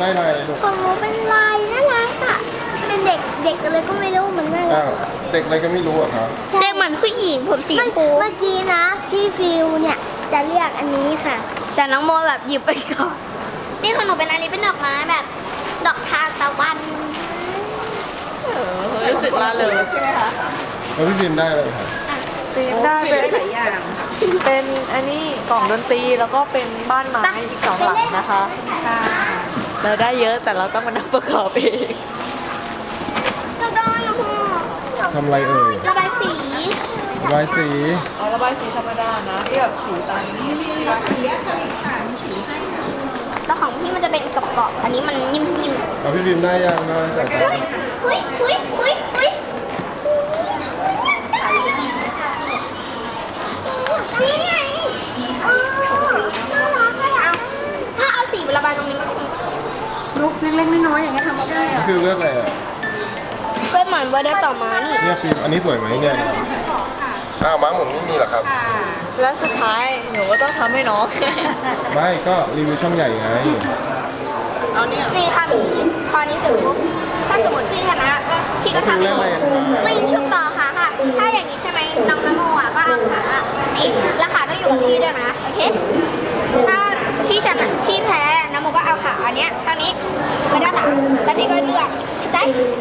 ได้ลายอะไรลูกของหนูเป็นลายน่ารักอะ เป็นเด็กเด็กอะไรก็ไม่รู้เหมือนกันอ้าวเด็กอะไรก็ไม่รู้อะครับเด็กเหมือนผู้หญิงผมสีชมพูเมื่อกี้นะ พี่ฟิวเนี่ยจะเรียกอันนี้ค่ะ แต่น้องโมแบบหยิบไปก่อนนี่ของหนูเป็นอันนี้เป็นดอกไม้แบบ ดอกทานตะวัน รู้สึกลาเลยใช่ไหมคะแล้วพี่พิมพ์ได้อะไรครับตีมได้เป็นหลายอย่างเป็นอันนี้กล่องดนตรีแล้วก็เป็นบ้านไม้อีกสองหลังนะคะ เราได้เยอะแต่เราต้องมานั่งประกอบเองกระดอนลูกทำอะไรเอ่ยระบายสีลายสีเอาระบายสีธรรมดานะที่แบบสีตามนี้แล้วของพี่มันจะเป็นกรอบๆอันนี้มันนิ่มๆเอาพี่พิมพ์ได้ยังนะจากกันเฮ้ยเฮ้ยเฮ้ยเฮ้ยนี่ไงเออน่ารักเลยอะถ้าเอาสีระบายตรงนี้มันก็คงสวย ลูก เล็กๆน้อยๆอย่างเงี้ยทำไม่ได้นี่คือเลือกอะไรอะเป็นเหมือนวอเดอร์ต่อมานี่ เนี่ยฟิล์มอันนี้สวยไหมเนี่ยอ้าวม้าหมุนไม่มีเหรอครับ แล้วสุดท้ายหนูก็ต้องทำให้น้อง ไม่ก็รีวิวช่องใหญ่ไงเอาเนี่ยนี่ค่ะมีพอนี้เสร็จปุ๊บถ้าสมมติพี่ชนะพี่ก็ทำเล่นอะไรกันครับไม่ยิงชุบต่อค่ะค่ะ ถ้าอย่างนี้ใช่ไหมน้องนโมอะก็เอาขานี่แล้วขาต้องอยู่กับพี่ด้วยนะ โอเค you.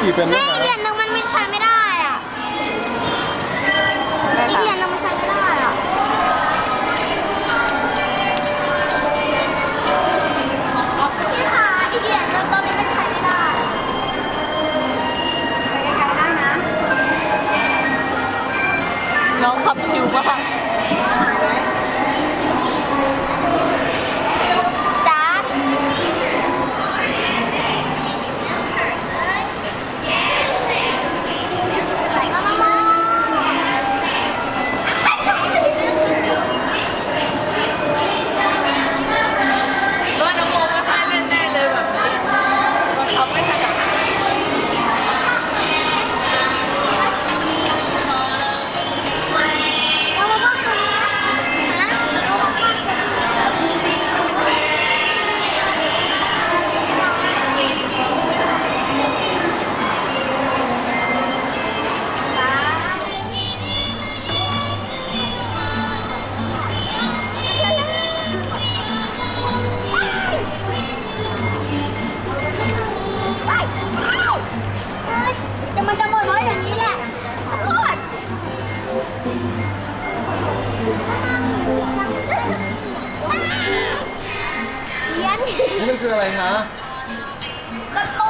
ขี่เป็นไหมแม่ครับเหรียญหนึงมันไม่ใช้ไม่ได้อะอีกเหรียญหนึงมันใช้ไม่ได้อะพี่คะอีกเหรียญหนึงตอนนี้มันใช้ไม่ได้ น้องขับชิวมาก นี่มันคืออะไรคะกระตุ